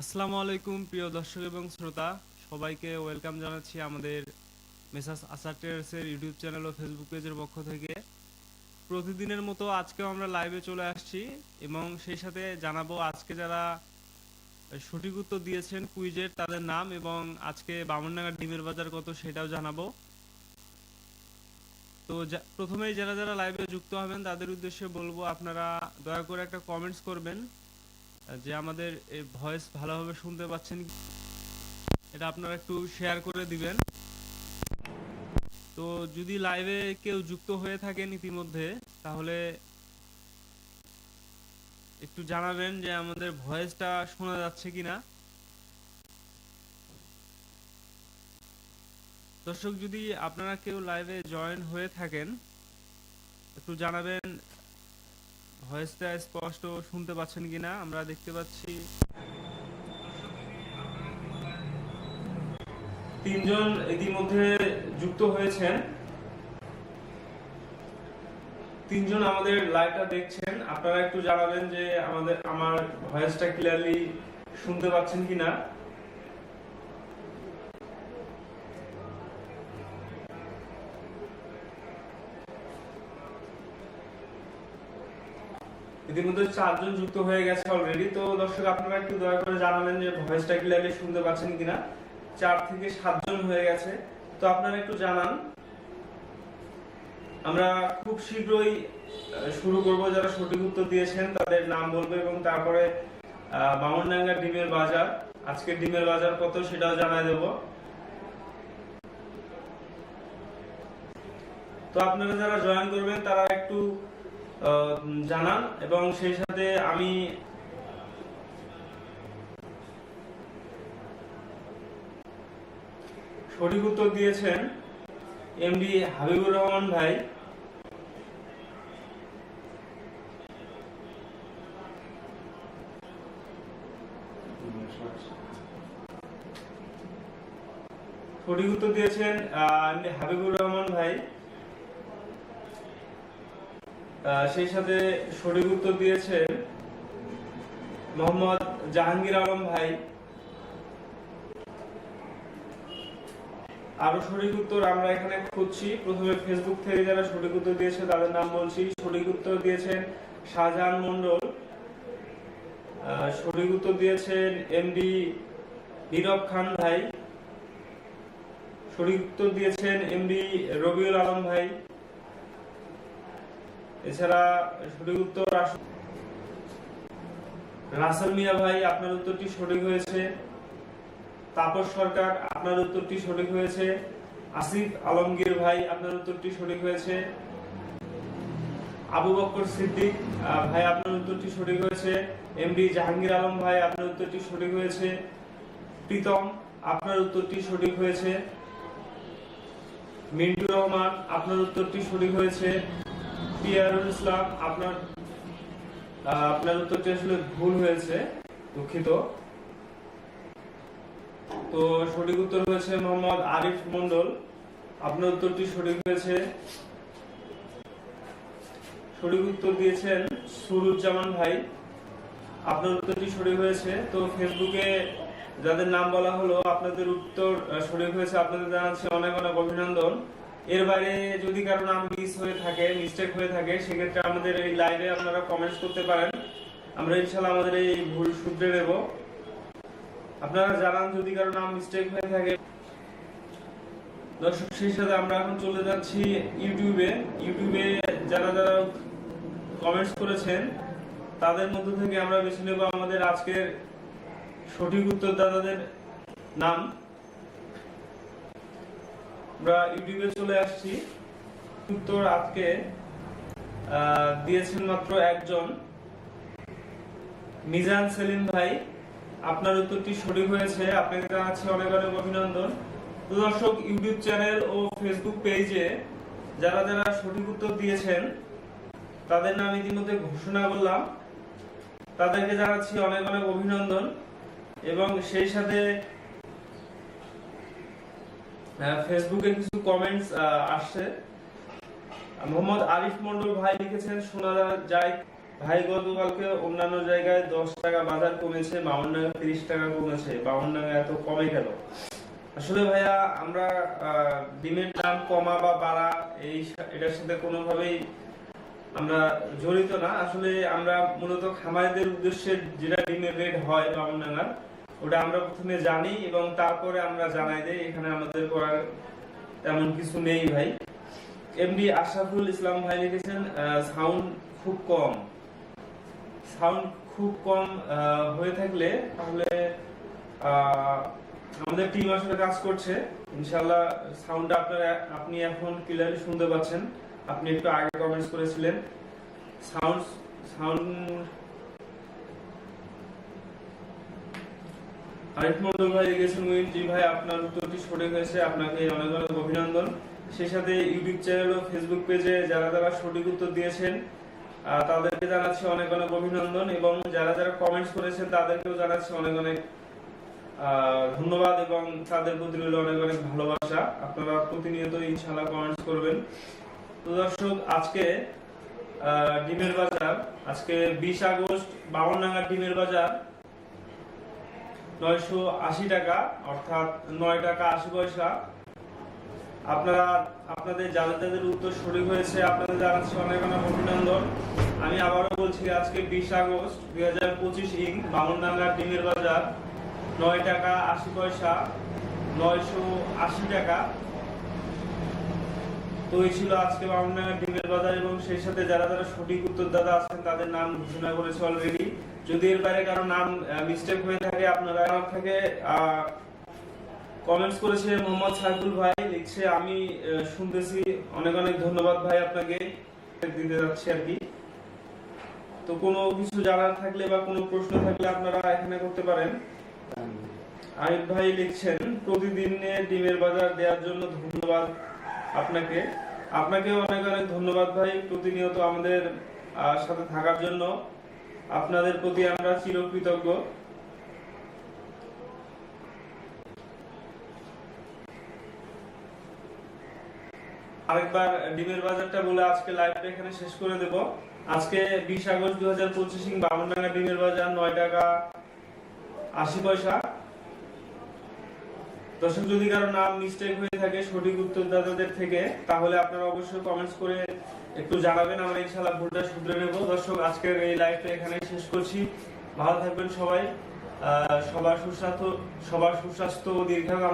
আসসালামু আলাইকুম, প্রিয় দর্শক এবং শ্রোতা। সবাইকে ওয়েলকাম জানাচ্ছি আমাদের মেসাস আসার ইউটিউব চ্যানেল ও ফেসবুক পেজের পক্ষ থেকে। প্রতিদিনের মতো আজকেও আমরা লাইভে চলে আসছি এবং সেই সাথে জানাব আজকে যারা সঠিক উত্তর দিয়েছেন কুইজের তাদের নাম এবং আজকে বামনডাঙ্গার ডিমের বাজার কত সেটাও জানাব। তো প্রথমেই যারা যারা লাইভে যুক্ত হবেন তাদের উদ্দেশ্যে বলব আপনারা দয়া করে একটা কমেন্টস করবেন। যে আমাদের এই ভয়েস ভালোভাবে শুনতে পাচ্ছেন এটা আপনারা একটু শেয়ার করে দিবেন। তো যদি লাইভে কেউ যুক্ত হয়ে থাকেন ইতিমধ্যে, তাহলে একটু জানাবেন যে আমাদের ভয়েসটা শোনা যাচ্ছে কিনা। দর্শক, যদি আপনারা কেউ লাইভে জয়েন হয়ে থাকেন, একটু জানাবেন ভয়েসটা স্পষ্ট শুনতে পাচ্ছেন কিনা? আমরা দেখতে পাচ্ছি। তিনজন ইতিমধ্যে যুক্ত হয়েছেন। তিনজন আমাদের লাইভটা দেখছেন। আপনারা একটু জানাবেন যে আমাদের, আমার ভয়েসটা ক্লিয়ারলি শুনতে পাচ্ছেন কিনা? ইতিমধ্যে চারজন যুক্ত হয়ে গেছে অলরেডি তো দর্শক, আপনারা একটু দয়া করে জানাবেন যে ভয়েসটা ক্লিয়ারলি শুনতে পাচ্ছেন কিনা। চার থেকে সাতজন হয়ে গেছে। তো আপনারা একটু জানান। আমরা খুব শীঘ্রই শুরু করব যারা সঠিক উত্তর দিয়েছেন, তাদের নাম বলব এবং তারপরে বামনডাঙ্গা ডিমের বাজার। আজকে ডিমের বাজার কত সেটাও জানাই দেব। তো আপনারা যারা জয়েন করবেন, তারা একটু জানান এবং সেই সাথে আমি সঠিক উত্তর দিয়েছেন এমডি হাবিবুর রহমান ভাই। সঠিক উত্তর দিয়েছেন হাবিবুর রহমান ভাই। সেই সাথে সঠিক উত্তর দিয়েছেন মোহাম্মদ জাহাঙ্গীর আলম ভাই। আরও সঠিক উত্তর আমরা এখানে খুঁজছি। প্রথমে ফেসবুক থেকে যারা সঠিক উত্তর দিয়েছে, তাদের নাম বলছি। সঠিক উত্তর দিয়েছেন শাহজাহান মন্ডল সঠিক উত্তর দিয়েছেন এমডি নীরব খান ভাই। সঠিক উত্তর দিয়েছেন এমডি রবিউল আলম ভাই। এছাড়া সঠিক উত্তর রাসেল মিয়া ভাই, আপনার উত্তরটি সঠিক হয়েছে। তাপস সরকার, আপনার উত্তরটি সঠিক হয়েছে। আসিফ আলমগীর ভাই, আপনার উত্তরটি সঠিক হয়েছে। আবু বকর সিদ্দিক ভাই, আপনার উত্তরটি সঠিক হয়েছে। জাহাঙ্গীর আলম ভাই, আপনার উত্তরটি সঠিক হয়েছে। প্রীতম, আপনার উত্তরটি সঠিক হয়েছে। মিন্টু রহমান, আপনার উত্তরটি সঠিক হয়েছে। পিয়ারুল ইসলাম, আপনার আপনার উত্তরটি আসলে ভুল হয়েছে, দুঃখিত। তো সঠিক উত্তর হয়েছে মোহাম্মদ আরিফ মন্ডল আপনার উত্তরটি সঠিক হয়েছে। সঠিক উত্তর দিয়েছেন সুরুজ্জামান ভাই। আপনার উত্তরটি সঠিক হয়েছে। তো ফেসবুকে যাদের নাম বলা হলো, আপনাদের উত্তর সঠিক হয়েছে। আপনাদের জানাচ্ছি অনেক অনেক অভিনন্দন। এর বাইরে যদি কারও নাম মিস হয়ে থাকে মিস্টেক হয়ে থাকে, সেক্ষেত্রে আমাদের এই লাইভে আপনারা কমেন্টস করতে পারেন। আমরা ইনশাল্লাহ আমাদের এই ভুল শুধরে নেব। আপনারা জানান যদি কারও নাম মিস্টেক হয়ে থাকে। দর্শক, সেই সাথে আমরা এখন চলে যাচ্ছি ইউটিউবে ইউটিউবে যারা যারা কমেন্টস করেছেন, তাদের মধ্য থেকে আমরা বেছে নেব আমাদের আজকের সঠিক উত্তর উত্তরদাতাদের নাম। আমরা ইউটিউবে চলে আসছি। উত্তর আজকে দিয়েছেন মাত্র একজন। মিজান সেলিম ভাই, আপনার উত্তরটি সঠিক হয়েছে। অনেক অনেক অভিনন্দন। দর্শক, ইউটিউব চ্যানেল ও ফেসবুক পেজে যারা যারা সঠিক উত্তর দিয়েছেন, তাদের নাম ইতিমধ্যে ঘোষণা করলাম। তাদেরকে জানাচ্ছি অনেক অনেক অভিনন্দন। এবং সেই সাথে ফেসবুকে কিছু কমেন্টস আসছে। মোহাম্মদ আরিফ মন্ডল ভাই লিখেছেন শোনা যায়। ভাই, গতকালকে অন্যান্য জায়গায় দশ টাকা বাজার কমেছে বাউন্ডাঙ্গা তিরিশ টাকা কমেছে। বাউন্ডাঙ্গা এত কমে গেল আসলে ভাইয়া, আমরা ডিমের দাম কমা বা বাড়া, এই এটার সাথে কোনোভাবেই আমরা জড়িত না। আসলে আমরা মূলত খামারিদের উদ্দেশ্যে যেটা ডিমের রেট হয় বামনডাঙ্গার ওটা আমরা প্রথমে জানি এবং তারপরে আমরা জানাই দেই, এখানে আমাদের করার তেমন কিছু নেই ভাই। এমডি আশরাফুল ইসলাম ভাই লিখেছেন সাউন্ড খুব কম। সাউন্ড খুব কম হয়ে থাকলে তাহলে আমাদের টিম আসলে কাজ করছে। ইনশাআল্লাহ সাউন্ডটা আপনারা, আপনি এখন ক্লিয়ারলি শুনতে পাচ্ছেন। আপনি একটু আগে কমেন্টস করেছিলেন। সাউন্ড সাউন্ড আরিফ মন্ডল ভাই লিখেছেন উইন জি ভাই, আপনার উত্তরটি সঠিক হয়েছে আপনাকে অনেক অনেক অভিনন্দন। সেই সাথে ইউটিউব চ্যানেল ও ফেসবুক পেজে যারা যারা সঠিক উত্তর দিয়েছেন তাদেরকে জানাচ্ছি অনেক অনেক অভিনন্দন এবং যারা যারা কমেন্টস করেছেন, তাদেরকেও জানাচ্ছি অনেক অনেক ধন্যবাদ এবং তাদের প্রতি রইল অনেক অনেক ভালোবাসা। আপনারা প্রতিনিয়ত ইনশাআল্লাহ কমেন্টস করবেন। তো দর্শক, আজকে ডিমের বাজার, আজকে বিশ আগস্ট বাউন্নাঙ্গা ডিমের বাজার। নয়শো আশি টাকা, অর্থাৎ নয় টাকা আশি পয়সা। আপনারা, আপনাদের যাদের যাদের উত্তর সঠিক হয়েছে, আপনাদের জানাচ্ছি অনেক অনেক অভিনন্দন। আমি আবারও বলছি, আজকে বিশ আগস্ট দুই হাজার পঁচিশ ইং বামনডাঙ্গা ডিমের বাজার। নয় টাকা আশি পয়সা, নয়শো আশি টাকা। তো এই ছিল আজকে বামনডাঙ্গা ডিমের বাজার এবং সেই সাথে যারা যারা সঠিক উত্তরদাতা আছেন, তাদের নাম ঘোষণা করেছে অলরেডি যদি এর বাইরে কারও নাম মিস্টেক হয়ে থাকে, আপনারা আমার থেকে কমেন্টস করেছে মোহাম্মদ সাইফুল ভাই, লিখছে, আমি শুনতেছি। অনেক অনেক ধন্যবাদ ভাই আপনাকে দিতে যাচ্ছি আর কি। তো কোনো কিছু জানার থাকলে বা কোনো প্রশ্ন থাকলে আপনারা এখানে করতে পারেন। আরিফ ভাই লিখছেন, প্রতিদিনে ডিমের বাজার দেওয়ার জন্য ধন্যবাদ। আপনাকে আপনাকে অনেক অনেক ধন্যবাদ ভাই প্রতিনিয়ত আমাদের সাথে থাকার জন্য। আপনাদের প্রতি আমরা চিরকৃতজ্ঞ। আরেকবার ডিমের বাজারটা বলে আজকে লাইভটা এখানে শেষ করে দেব। আজকে বিশ আগস্ট দুই হাজার পঁচিশ বামনডাঙ্গা ডিমের বাজার নয় টাকা আশি পয়সা। দর্শক যদি কারও নাম মিস্টেক হয়ে থাকে, সঠিক উত্তরদাতাদের থেকে, তাহলে আপনারা অবশ্যই কমেন্টস করে একটু জানাবেন, আমরা ইনশাআল্লাহ ভুলটা শুধরে নেব। দর্শক, আজকের এই লাইভটা এখানে শেষ করছি। ভালো থাকবেন সবাই। সবার সুস্বাস্থ্য সবার সুস্বাস্থ্য ও দীর্ঘায়ু